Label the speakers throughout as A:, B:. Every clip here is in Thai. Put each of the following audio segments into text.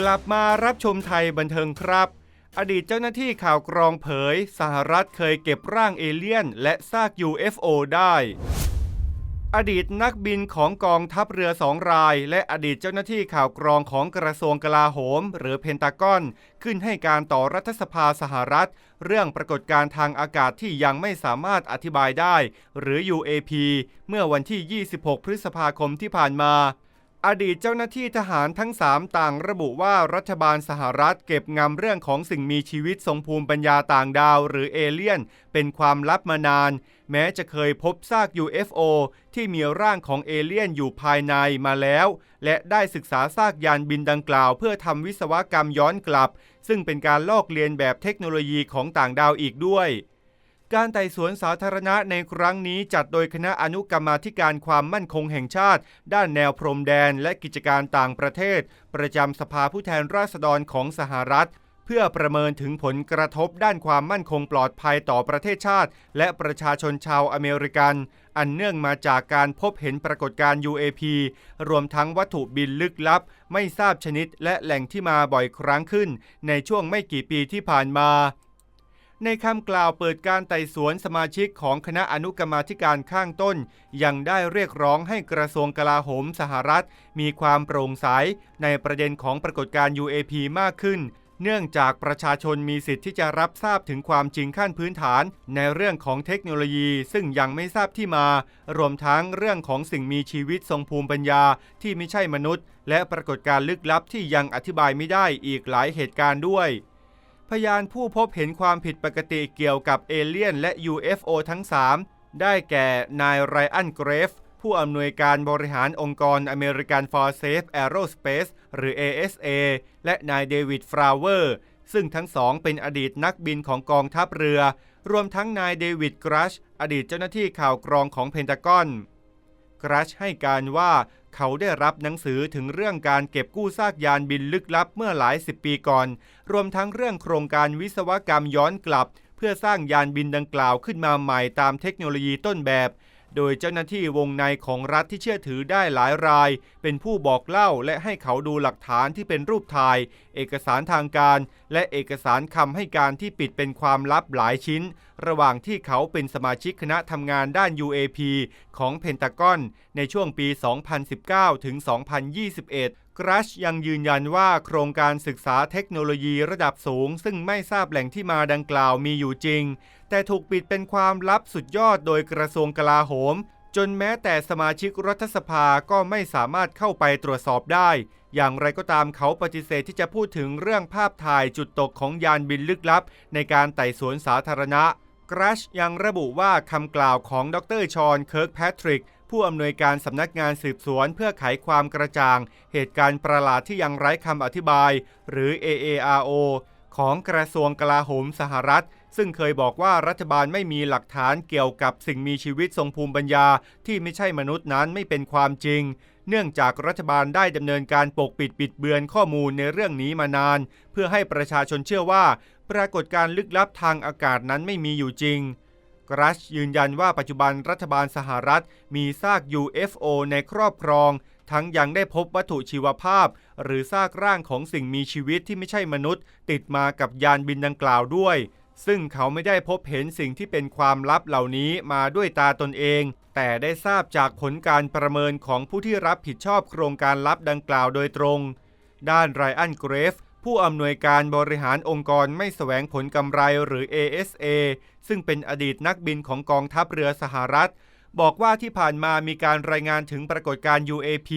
A: กลับมารับชมไทยบันเทิงครับ อดีตเจ้าหน้าที่ข่าวกรองเผย สหรัฐเคยเก็บร่างเอเลี่ยน และซาก UFO ได้ อดีตนักบินของกองทัพเรือสองราย และอดีตเจ้าหน้าที่ข่าวกรองของกระทรวงกลาโหม หรือเพนตากอน ขึ้นให้การต่อรัฐสภาสหรัฐ เรื่องปรากฏการณ์ทางอากาศที่ยังไม่สามารถอธิบายได้ หรือ UAP เมื่อวันที่ 26 พฤษภาคมที่ผ่านมา อดีตเจ้าหน้าที่ทหารทั้ง 3 ต่างระบุว่ารัฐบาลสหรัฐเก็บงำเรื่องของสิ่งมีชีวิตทรงภูมิปัญญาต่างดาว หรือเอเลี่ยน เป็นความลับมานาน แม้จะเคยพบซาก UFO ที่มีร่างของเอเลี่ยนอยู่ภายในมาแล้ว และได้ศึกษาซากยานบินดังกล่าว เพื่อทำวิศวกรรมย้อนกลับ ซึ่งเป็นการลอกเลียนแบบเทคโนโลยีของต่างดาวอีกด้วย การไต่สวนสาธารณะในครั้งนี้จัดโดยคณะอนุกรรมาธิการความมั่นคงแห่งชาติ ด้านแนวพรมแดนและกิจการต่างประเทศ ประจำสภาผู้แทนราษฎรของสหรัฐ เพื่อประเมินถึงผลกระทบด้านความมั่นคงปลอดภัยต่อประเทศชาติ และประชาชนชาวอเมริกัน อันเนื่องมาจากการพบเห็นปรากฏการณ์ UAP รวมทั้งวัตถุบินลึกลับ ไม่ทราบชนิดและแหล่งที่มาบ่อยครั้งขึ้น ในช่วงไม่กี่ปีที่ผ่านมา ในคำกล่าวเปิดการไต่สวนสมาชิกของคณะอนุกรรมาธิการข้างต้น ยังได้เรียกร้องให้กระทรวงกลาโหมสหรัฐ มีความโปร่งใสในประเด็นของปรากฏการณ์ UAP มากขึ้น เนื่องจากประชาชนมีสิทธิ์ที่จะรับทราบถึงความจริงขั้นพื้นฐาน ในเรื่องของเทคโนโลยี ซึ่งยังไม่ทราบที่มา รวมทั้งเรื่องของสิ่งมีชีวิตทรงภูมิปัญญาที่ไม่ใช่มนุษย์ และปรากฏการณ์ลึกลับที่ยังอธิบายไม่ได้อีกหลายเหตุการณ์ด้วย พยานผู้พบเห็นความผิดปกติเกี่ยวกับเอเลี่ยนและ UFO ทั้ง 3 ได้แก่นายไรอันเกรฟ ผู้อำนวยการบริหารองค์กร American for Safe Aerospace หรือ ASA และนายเดวิดฟราเวอร์ซึ่งทั้งสองเป็นอดีตนักบินของกองทัพเรือ รวมทั้งนายเดวิดกรัช อดีตเจ้าหน้าที่ข่าวกรองของเพนตากอนกรัชให้การว่า เขาได้รับหนังสือถึงเรื่องการเก็บกู้ซากยานบินลึกลับเมื่อหลายสิบปีก่อน รวมทั้งเรื่องโครงการวิศวกรรมย้อนกลับ เพื่อสร้างยานบินดังกล่าวขึ้นมาใหม่ตามเทคโนโลยีต้นแบบ โดยเจ้าหน้าที่วงในของรัฐที่เชื่อถือได้หลายราย เป็นผู้บอกเล่าและให้เขาดูหลักฐานที่เป็นรูปถ่าย เอกสารทางการ และเอกสารคำให้การที่ปิดเป็นความลับหลายชิ้น ระหว่างที่เขาเป็นสมาชิกคณะทำงานด้าน UAP ของเพนตากอนในช่วงปี 2019 ถึง 2021 กรัชยังยืนยันว่าโครงการศึกษาเทคโนโลยีระดับสูง ซึ่งไม่ทราบแหล่งที่มาดังกล่าวมีอยู่จริง แต่ถูกปิดเป็นความลับสุดยอดโดยกระทรวงกลาโหม จนแม้แต่สมาชิกรัฐสภาก็ไม่สามารถเข้าไปตรวจสอบได้ อย่างไรก็ตามเขาปฏิเสธที่จะพูดถึงเรื่องภาพถ่ายจุดตกของยานบินลึกลับ ในการไต่สวนสาธารณะกรัชยังระบุว่าคำกล่าวของดรชอนเคิร์กแพทริก ผู้อำนวยการสำนักงานสืบสวนเพื่อไขความกระจ่าง เหตุการณ์ประหลาดที่ยังไร้คำอธิบาย หรือ AARO ของกระทรวงกลาโหมสหรัฐ ซึ่งเคยบอกว่ารัฐบาลไม่มีหลักฐานเกี่ยวกับสิ่งมีชีวิตทรงภูมิปัญญา ที่ไม่ใช่มนุษย์นั้นไม่เป็นความจริง เนื่องจากรัฐบาลได้ดำเนินการปกปิดปิดเบือนข้อมูลในเรื่องนี้มานาน เพื่อให้ประชาชนเชื่อว่า ปรากฏการณ์ลึกลับทางอากาศนั้นไม่มีอยู่จริง กรัชยืนยันว่าปัจจุบันรัฐบาลสหรัฐมีซาก UFO ในครอบครอง ทั้งยังได้พบวัตถุชีวภาพ หรือซากร่างของสิ่งมีชีวิตที่ไม่ใช่มนุษย์ ติดมากับยานบินดังกล่าวด้วย ซึ่งเขาไม่ได้พบเห็นสิ่งที่เป็นความลับเหล่านี้มาด้วยตาตนเอง แต่ได้ทราบจากผลการประเมินของผู้ที่รับผิดชอบโครงการลับดังกล่าวโดยตรง ด้านไรอันเกรฟ ผู้อำนวยการบริหารองค์กรไม่แสวงผลกำไรหรือ ASA ซึ่งเป็นอดีตนักบินของกองทัพเรือสหรัฐ บอกว่าที่ผ่านมามีการรายงานถึงปรากฏการณ์ UAP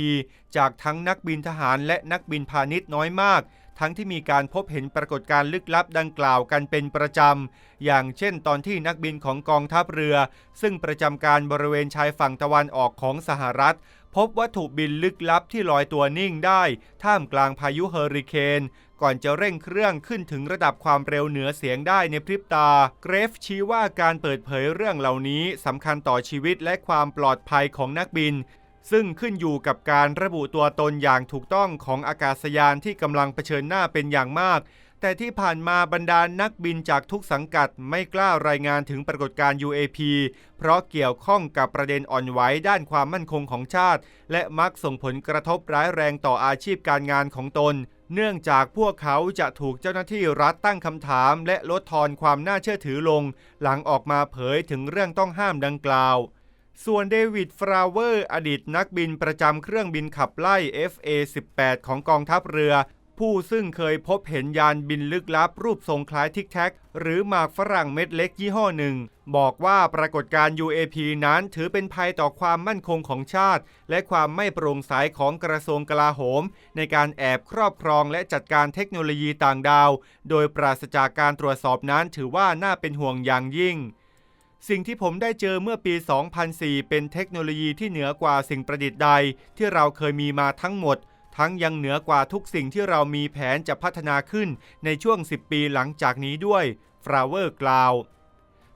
A: จากทั้งนักบินทหารและนักบินพาณิชย์น้อยมาก ทั้งที่มีการพบเห็นปรากฏการณ์ลึกลับดังกล่าวกันเป็นประจำ อย่างเช่นตอนที่นักบินของกองทัพเรือ ซึ่งประจำการบริเวณชายฝั่งตะวันออกของสหรัฐ พบวัตถุบินลึกลับที่ลอยตัวนิ่งได้ ท่ามกลางพายุเฮอริเคน ก่อนจะเร่งเครื่องขึ้นถึงระดับความเร็วเหนือเสียงได้ในพริบตา เกรฟชี้ว่าการเปิดเผยเรื่องเหล่านี้สำคัญต่อชีวิตและความปลอดภัยของนักบิน ซึ่งขึ้นอยู่กับการระบุตัวตนอย่างถูกต้องของอากาศยานที่กำลังเผชิญหน้าเป็นอย่างมาก แต่ที่ผ่านมาบรรดานักบินจากทุกสังกัดไม่กล้ารายงานถึงปรากฏการณ์ UAP เพราะเกี่ยวข้องกับประเด็นอ่อนไหวด้านความมั่นคงของชาติ และมักส่งผลกระทบร้ายแรงต่ออาชีพการงานของตน เนื่องจากพวกเขาจะถูกเจ้าหน้าที่รัฐตั้งคำถาม และลดทอนความน่าเชื่อถือลง หลังออกมาเผยถึงเรื่องต้องห้ามดังกล่าวส่วนเดวิด ฟราเวอร์ อดีตนักบินประจำเครื่องบินขับไล่ FA-18 ของกองทัพเรือ ผู้ซึ่งเคยพบเห็นยานบินลึกลับรูปทรงคล้ายทิกแท็ก หรือหมากฝรั่งเม็ดเล็กยี่ห้อหนึ่ง บอกว่าปรากฏการณ์ UAP นั้นถือเป็นภัยต่อความมั่นคงของชาติ และความไม่โปร่งใสของกระทรวงกลาโหม ในการแอบครอบครองและจัดการเทคโนโลยีต่างดาว โดยปราศจากการตรวจสอบนั้นถือว่าน่าเป็นห่วงอย่างยิ่งสิ่งที่ผมได้เจอเมื่อปี 2004 เป็นเทคโนโลยีที่เหนือกว่าสิ่งประดิษฐ์ใด ที่เราเคยมีมาทั้งหมด ทั้งยังเหนือกว่าทุกสิ่งที่เรามีแผนจะพัฒนาขึ้นในช่วง 10 ปีหลังจากนี้ด้วยฟราวเวอร์กล่าว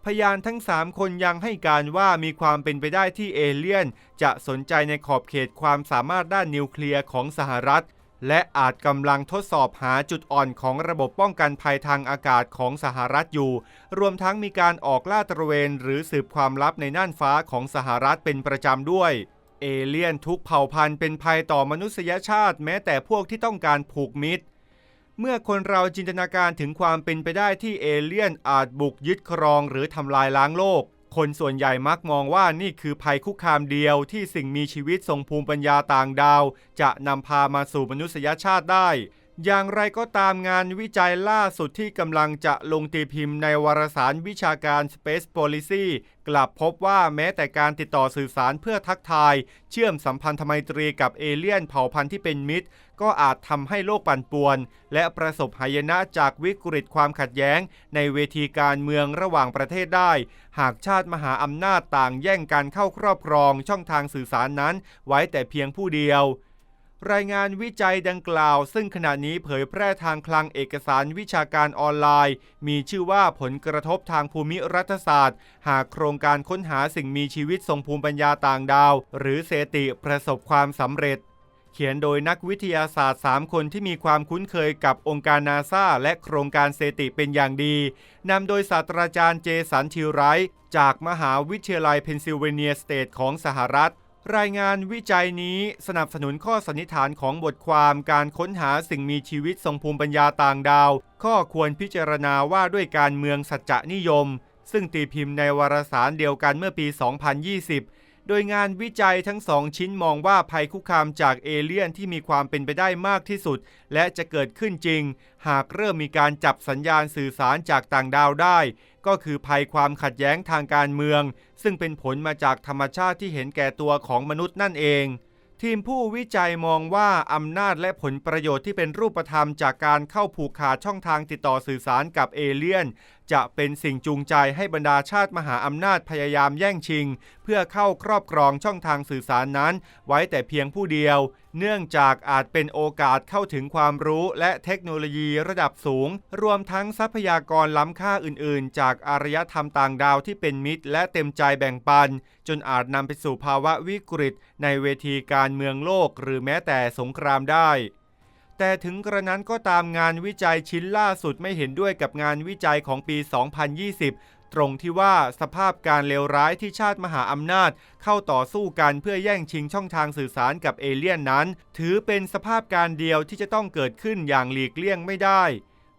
A: พยานทั้ง 3 คนยังให้การว่ามีความเป็นไปได้ที่เอเลี่ยน จะสนใจในขอบเขตความสามารถด้านนิวเคลียร์ของสหรัฐ และอาจกำลังทดสอบหาจุดอ่อนของระบบป้องกันภัยทางอากาศของสหรัฐอยู่ รวมทั้งมีการออกล่าตระเวนหรือสืบความลับในน่านฟ้าของสหรัฐเป็นประจำด้วย เอเลี่ยนทุกเผ่าพันธุ์เป็นภัยต่อมนุษยชาติแม้แต่พวกที่ต้องการผูกมิตร เมื่อคนเราจินตนาการถึงความเป็นไปได้ที่เอเลี่ยนอาจบุกยึดครองหรือทำลายล้างโลก คนส่วนใหญ่มักมองว่านี่คือภัยคุกคามเดียวที่สิ่งมีชีวิตทรงภูมิปัญญาต่างดาว จะนำพามาสู่มนุษยชาติได้ อย่างไรก็ตามงานวิจัยล่าสุดที่กำลังจะลงตีพิมพ์ในวารสารวิชาการ Space Policy กลับพบว่าแม้แต่การติดต่อสื่อสารเพื่อทักทาย เชื่อมสัมพันธไมตรีกับเอเลี่ยนเผ่าพันธุ์ที่เป็นมิตร ก็อาจทำให้โลกปั่นป่วน และประสบหายนะจากวิกฤตความขัดแย้ง ในเวทีการเมืองระหว่างประเทศได้ หากชาติมหาอำนาจต่างแย่งการเข้าครอบครองช่องทางสื่อสารนั้น ไว้แต่เพียงผู้เดียว รายงานวิจัยดังกล่าว ซึ่งขณะนี้เผยแพร่ทางคลังเอกสารวิชาการออนไลน์ มีชื่อว่าผลกระทบทางภูมิรัฐศาสตร์ หากโครงการค้นหาสิ่งมีชีวิตทรงภูมิปัญญาต่างดาว หรือเซติประสบความสำเร็จ เขียนโดยนักวิทยาศาสตร์ 3 คนที่มีความคุ้นเคยกับองค์การนาซาและโครงการเซติเป็นอย่างดีนำโดยศาสตราจารย์เจสันทิวไรท์จากมหาวิทยาลัยเพนซิลเวเนียสเตทของสหรัฐ รายงานวิจัยนี้สนับสนุนข้อสันนิษฐานของบทความการค้นหาสิ่งมีชีวิตทรงภูมิปัญญาต่างดาว ข้อควรพิจารณาว่าด้วยการเมืองสัจจะนิยม ซึ่งตีพิมพ์ในวารสารเดียวกันเมื่อปี 2020 โดยงานวิจัยทั้งสองชิ้นมองว่าภัยคุกคามจากเอเลี่ยนที่มีความเป็นไปได้มากที่สุด และจะเกิดขึ้นจริง หากเริ่มมีการจับสัญญาณสื่อสารจากต่างดาวได้ ก็คือภัยความขัดแย้งทางการเมือง ซึ่งเป็นผลมาจากธรรมชาติที่เห็นแก่ตัวของมนุษย์นั่นเอง ทีมผู้วิจัยมองว่าอำนาจและผลประโยชน์ที่เป็นรูปธรรมจากการเข้าผูกขาดช่องทางติดต่อสื่อสารกับเอเลี่ยนจะเป็นสิ่งจูงใจให้บรรดาชาติมหาอำนาจพยายามแย่งชิง เพื่อเข้าครอบครองช่องทางสื่อสารนั้น ไว้แต่เพียงผู้เดียว เนื่องจากอาจเป็นโอกาสเข้าถึงความรู้และเทคโนโลยีระดับสูง รวมทั้งทรัพยากรล้ำค่าอื่น ๆ จากอารยธรรมต่างดาวที่เป็นมิตร และเต็มใจแบ่งปัน จนอาจนำไปสู่ภาวะวิกฤต ในเวทีการเมืองโลก หรือแม้แต่สงครามได้ แต่ถึงกระนั้นก็ตามงานวิจัยชิ้นล่าสุดไม่เห็นด้วยกับงานวิจัยของปี 2020 ตรงที่ว่าสภาพการเลวร้ายที่ชาติมหาอำนาจ เข้าต่อสู้กันเพื่อแย่งชิงช่องทางสื่อสารกับเอเลี่ยนนั้น ถือเป็นสภาพการเดียวที่จะต้องเกิดขึ้นอย่างหลีกเลี่ยงไม่ได้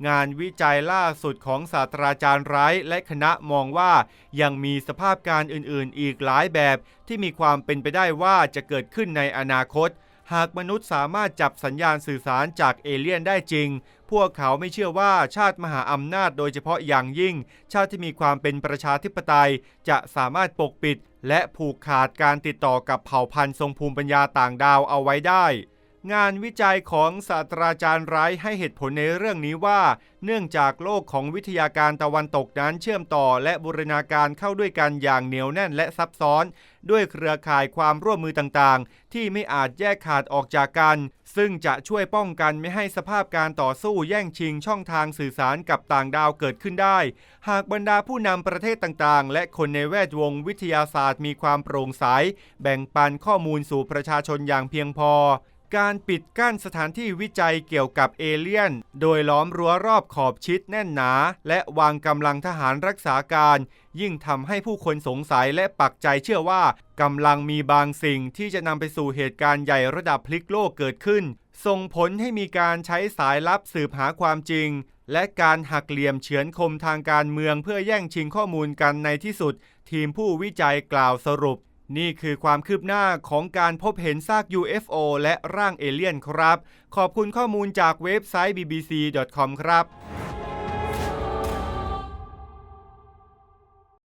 A: งานวิจัยล่าสุดของศาสตราจารย์ไร้และคณะมองว่า ยังมีสภาพการอื่นๆ อีกหลายแบบที่มีความเป็นไปได้ว่าจะเกิดขึ้นในอนาคต หากมนุษย์สามารถจับสัญญาณสื่อสารจากเอเลี่ยนได้จริง พวกเขาไม่เชื่อว่าชาติมหาอำนาจโดยเฉพาะอย่างยิ่ง ชาติที่มีความเป็นประชาธิปไตย จะสามารถปกปิด และผูกขาดการติดต่อกับเผ่าพันธุ์ทรงภูมิปัญญาต่างดาวเอาไว้ได้ งานวิจัยของศาสตราจารย์ไร้ให้เหตุผลในเรื่องนี้ว่า เนื่องจากโลกของวิทยาการตะวันตกนั้นเชื่อมต่อและบูรณาการเข้าด้วยกันอย่างเหนียวแน่นและซับซ้อน ด้วยเครือข่ายความร่วมมือต่างๆ ที่ไม่อาจแยกขาดออกจากกัน ซึ่งจะช่วยป้องกันไม่ให้สภาพการต่อสู้แย่งชิงช่องทางสื่อสารกับต่างดาวเกิดขึ้นได้ หากบรรดาผู้นำประเทศต่างๆ และคนในแวดวงวิทยาศาสตร์มีความโปร่งใสแบ่งปันข้อมูลสู่ประชาชนอย่างเพียงพอ การปิดกั้นสถานที่วิจัยเกี่ยวกับเอเลี่ยน โดยล้อมรั้วรอบขอบชิดแน่นหนา และวางกำลังทหารรักษาการ ยิ่งทำให้ผู้คนสงสัยและปักใจเชื่อว่ากำลังมีบางสิ่งที่จะนำไปสู่เหตุการณ์ใหญ่ระดับพลิกโลกเกิดขึ้น ส่งผลให้มีการใช้สายลับสืบหาความจริง และการหักเหลี่ยมเฉือนคมทางการเมืองเพื่อแย่งชิงข้อมูลกันในที่สุด ทีมผู้วิจัยกล่าวสรุป นี่คือความคืบหน้าของการพบเห็นซาก UFO และร่างเอเลี่ยนครับ ขอบคุณข้อมูลจากเว็บไซต์ bbc.com ครับ